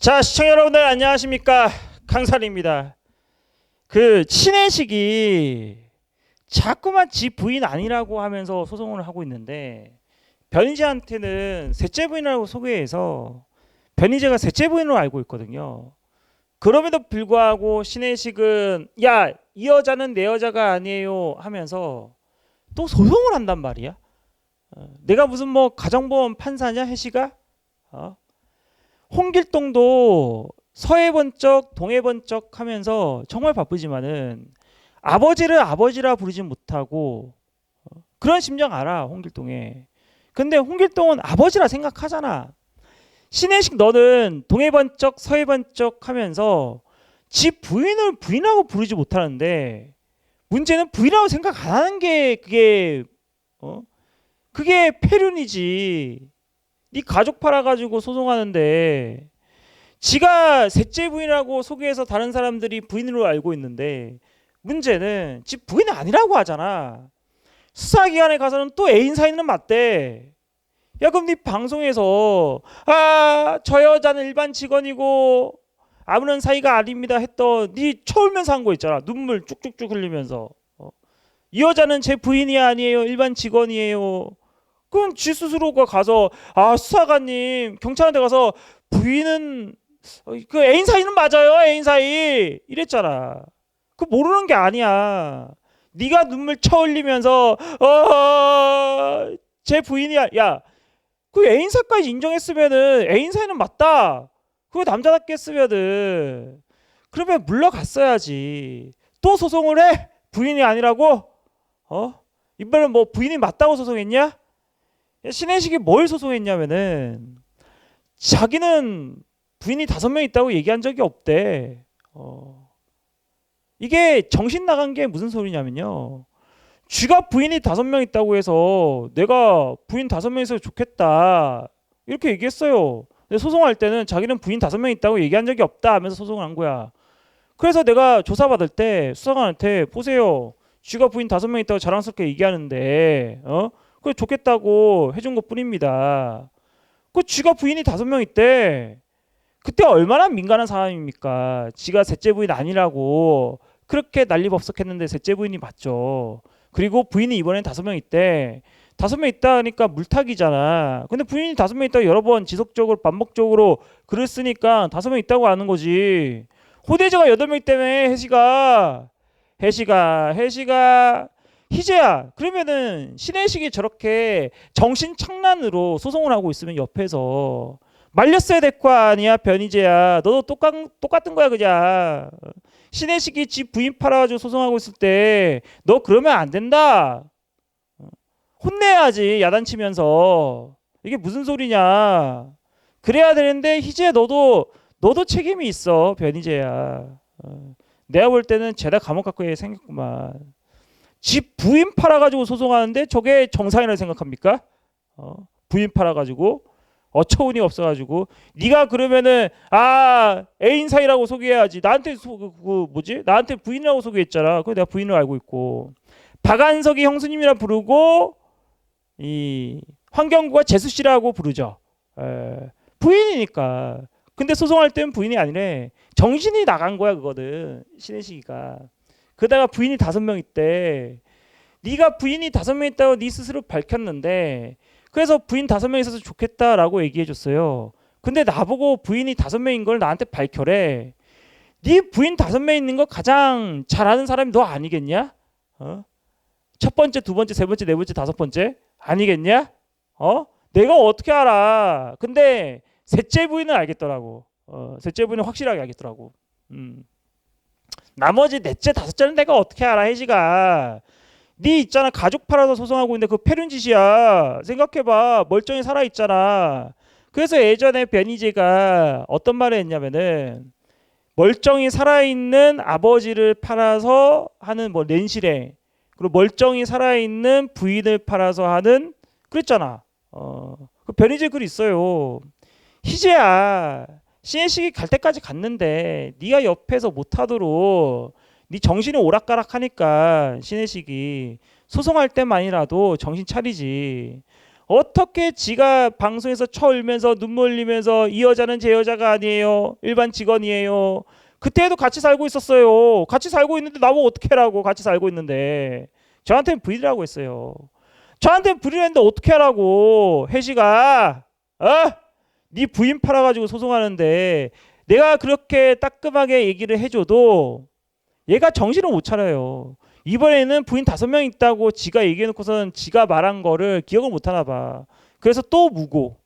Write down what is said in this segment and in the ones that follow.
자 시청자 여러분들 안녕하십니까 강살입니다. 그 친해식이 자꾸만 지 부인 아니라고 하면서 소송을 하고 있는데 변희재한테는 셋째 부인이라고 소개해서 변희재가 셋째 부인으로 알고 있거든요. 그럼에도 불구하고 신혜식은 야 이 여자는 내 여자가 아니에요 하면서 또 소송을 한단 말이야. 어, 내가 무슨 뭐 가정보험 판사냐 혜식아? 어? 홍길동도 서해 번쩍 동해 번쩍 하면서 정말 바쁘지만은 아버지를 아버지라 부르지 못하고 어, 그런 심정 알아 홍길동에. 근데 홍길동은 아버지라 생각하잖아. 신혜식 너는 동해 번쩍 서해 번쩍 하면서 지 부인을 부인하고 부르지 못하는데 문제는 부인하고 생각 안 하는 게 그게 어 그게 폐륜이지. 네 가족 팔아가지고 소송하는데 지가 셋째 부인이라고 소개해서 다른 사람들이 부인으로 알고 있는데 문제는 지 부인이 아니라고 하잖아. 수사기관에 가서는 또 애인 사이는 맞대. 야 그럼 네 방송에서 아 저 여자는 일반 직원이고 아무런 사이가 아닙니다 했던 네 쳐울면서 한 거 있잖아 눈물 쭉쭉쭉 흘리면서 어. 이 여자는 제 부인이 아니에요 일반 직원이에요 그럼 지 스스로가 가서 아 수사관님 경찰한테 가서 부인은 어, 그 애인 사이는 맞아요 애인 사이. 이랬잖아. 그 모르는 게 아니야. 네가 눈물 쳐흘리면서 어제 부인이야 야 그 애인 사까지 인정했으면은 애인 사이는 맞다. 그거 남자답게 했으면은. 그러면 물러갔어야지. 또 소송을 해? 부인이 아니라고? 어? 이번엔 뭐 부인이 맞다고 소송했냐 신혜식이 뭘 소송했냐면은 자기는 부인이 다섯 명 있다고 얘기한 적이 없대. 어. 이게 정신 나간 게 무슨 소리냐면요. 쥐가 부인이 다섯 명 있다고 해서 내가 부인 다섯 명 있어서 좋겠다 이렇게 얘기했어요. 근데 소송할 때는 자기는 부인 다섯 명 있다고 얘기한 적이 없다 하면서 소송을 한 거야. 그래서 내가 조사받을 때 수사관한테 보세요. 쥐가 부인 다섯 명 있다고 자랑스럽게 얘기하는데 어? 그 좋겠다고 해준 것 뿐입니다. 그 쥐가 부인이 다섯 명 있대. 그때 얼마나 민감한 사람입니까? 지가 셋째 부인 아니라고 그렇게 난리법석했는데 셋째 부인이 맞죠. 그리고 부인이 이번엔 다섯 명 있대. 다섯 명 있다 하니까 물타기잖아. 근데 부인이 다섯 명 있다고 여러 번 지속적으로 반복적으로 글을 쓰니까 다섯 명 있다고 아는 거지. 호대자가 여덟 명 때문에 해시가 해시가 해시가 희재야 그러면은 신혜식이 저렇게 정신 착란으로 소송을 하고 있으면 옆에서 말렸어야 될 거 아니야 변희재야. 너도 똑같, 똑같은 거야 그냥. 신혜식이 지 부인 팔아가지고 소송하고 있을 때 너 그러면 안 된다. 혼내야지 야단치면서. 이게 무슨 소리냐. 그래야 되는데 희재 너도 너도 책임이 있어 변희재야. 어. 내가 볼 때는 죄다 감옥 갖고 생겼구만 집 부인 팔아가지고 소송하는데 저게 정상이라고 생각합니까? 어, 부인 팔아가지고 어처구니 없어가지고 네가 그러면은 아 애인 사이라고 소개해야지. 나한테 소, 그, 그 뭐지? 나한테 부인이라고 소개했잖아. 그 내가 부인을 알고 있고. 박한석이 형수님이라 부르고 이 황경구가 재수 씨라고 부르죠. 에, 부인이니까. 근데 소송할 때는 부인이 아니래. 정신이 나간 거야 그거는. 신혜식이가 그다가 부인이 다섯 명 있대. 네가 부인이 다섯 명 있다고 네 스스로 밝혔는데 그래서 부인 다섯 명 있어서 좋겠다라고 얘기해 줬어요. 근데 나보고 부인이 다섯 명인 걸 나한테 밝혀래. 네 부인 다섯 명 있는 거 가장 잘 아는 사람이 너 아니겠냐? 어? 첫 번째, 두 번째, 세 번째, 네 번째, 다섯 번째 아니겠냐? 어? 내가 어떻게 알아? 근데 셋째 부인은 알겠더라고. 어, 셋째 부인은 확실하게 알겠더라고. 음. 나머지 넷째 다섯째는 내가 어떻게 알아 혜지가? 네 있잖아 가족 팔아서 소송하고 있는데 그 패륜 짓이야. 생각해봐. 멀쩡히 살아있잖아. 그래서 예전에 변희재가 어떤 말을 했냐면은 멀쩡히 살아있는 아버지를 팔아서 하는 뭐 렌실에 그리고 멀쩡히 살아있는 부인을 팔아서 하는 그랬잖아. 어그 변희재 글 있어요. 희재야 신혜식이 갈 때까지 갔는데 네가 옆에서 못하도록 네 정신이 오락가락하니까 신혜식이 소송할 때만이라도 정신 차리지 어떻게 지가 방송에서 쳐울면서 눈물 흘리면서 이 여자는 제 여자가 아니에요. 일반 직원이에요. 그때도 같이 살고 있었어요. 같이 살고 있는데 나보고 어떻게 하라고 같이 살고 있는데 저한테는 불이라고 했어요. 저한테는 불이랬는데 어떻게 하라고 혜시가 어? 네 부인 팔아가지고 소송하는데 내가 그렇게 따끔하게 얘기를 해줘도 얘가 정신을 못 차려요. 이번에는 부인 다섯 명 있다고 지가 얘기해놓고서는 지가 말한 거를 기억을 못 하나 봐. 그래서 또 무고.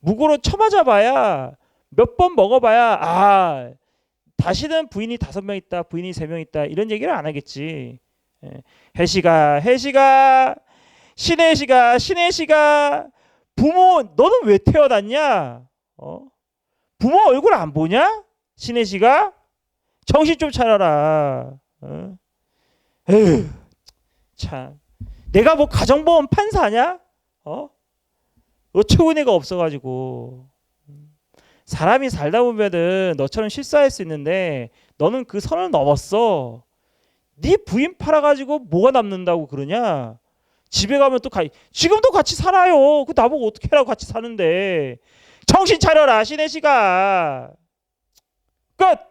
무고로 쳐맞아봐야 몇 번 먹어봐야 아 다시는 부인이 다섯 명 있다, 부인이 세 명 있다 이런 얘기를 안 하겠지. 예. 해시가 해시가 신의 시가 신의 시가 부모 너는 왜 태어났냐? 어? 부모 얼굴 안 보냐? 신의 시가 정신 좀 차려라. 어? 에휴, 참. 내가 뭐 가정보험 판사냐? 어? 어처구니가 없어가지고. 사람이 살다 보면은 너처럼 실수할 수 있는데 너는 그 선을 넘었어. 네 부인 팔아가지고 뭐가 남는다고 그러냐? 집에 가면 또 가. 지금도 같이 살아요. 그 나보고 어떻게 하라고 같이 사는데. 정신 차려라 신의 시가. 끝.